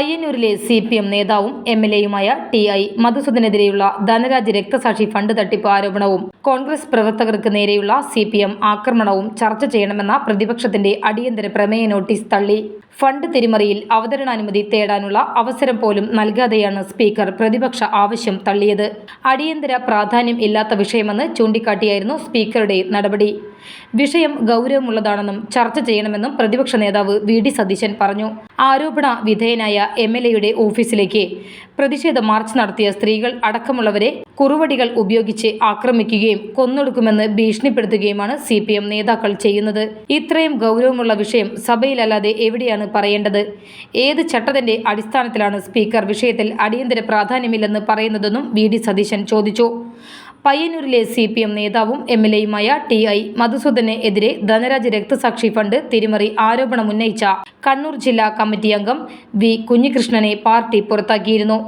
പയ്യന്നൂരിലെ C P M നേതാവും M L എയുമായ T I മധുസൂദനെതിരെയുള്ള ധനരാജ് രക്തസാക്ഷി ഫണ്ട് തട്ടിപ്പ് ആരോപണവും കോൺഗ്രസ് പ്രവർത്തകർക്ക് നേരെയുള്ള സി പി എം ആക്രമണവും ചർച്ച ചെയ്യണമെന്ന പ്രതിപക്ഷത്തിന്റെ അടിയന്തര പ്രമേയ നോട്ടീസ് തള്ളി. ഫണ്ട് തിരിമറിയിൽ അവതരണാനുമതി തേടാനുള്ള അവസരം പോലും നൽകാതെയാണ് സ്പീക്കർ പ്രതിപക്ഷ ആവശ്യം തള്ളിയത്. അടിയന്തര പ്രാധാന്യം ഇല്ലാത്ത വിഷയമെന്ന് ചൂണ്ടിക്കാട്ടിയായിരുന്നു സ്പീക്കറുടെ നടപടി. വിഷയം ഗൗരവമുള്ളതാണെന്നും ചർച്ച ചെയ്യണമെന്നും പ്രതിപക്ഷ നേതാവ് വി ഡി സതീശൻ പറഞ്ഞു. ആരോപണ വിധേയനായ എം എൽ എയുടെ ഓഫീസിലേക്ക് പ്രതിഷേധ മാർച്ച് നടത്തിയ സ്ത്രീകൾ അടക്കമുള്ളവരെ കുറുവടികൾ ഉപയോഗിച്ച് ആക്രമിക്കുകയും കൊന്നൊടുക്കുമെന്ന് ഭീഷണിപ്പെടുത്തുകയുമാണ് സി പി എം നേതാക്കൾ ചെയ്യുന്നത്. ഇത്രയും ഗൗരവമുള്ള വിഷയം സഭയിലല്ലാതെ എവിടെയാണ് പറയേണ്ടത്? ഏത് ചട്ടത്തിന്റെ അടിസ്ഥാനത്തിലാണ് സ്പീക്കർ വിഷയത്തിൽ അടിയന്തര പ്രാധാന്യമില്ലെന്ന് പറയുന്നതെന്നും വി ഡി സതീശൻ ചോദിച്ചു. പയ്യന്നൂരിലെ സി പി എം നേതാവും എം എൽ എയുമായ ടി ഐ മധുസൂദനെ എതിരെ ധനരാജ് രക്തസാക്ഷി ഫണ്ട് തിരിമറി ആരോപണമുന്നയിച്ച കണ്ണൂർ ജില്ലാ കമ്മിറ്റി അംഗം വി കുഞ്ഞികൃഷ്ണനെ പാർട്ടി പുറത്താക്കിയിരുന്നു.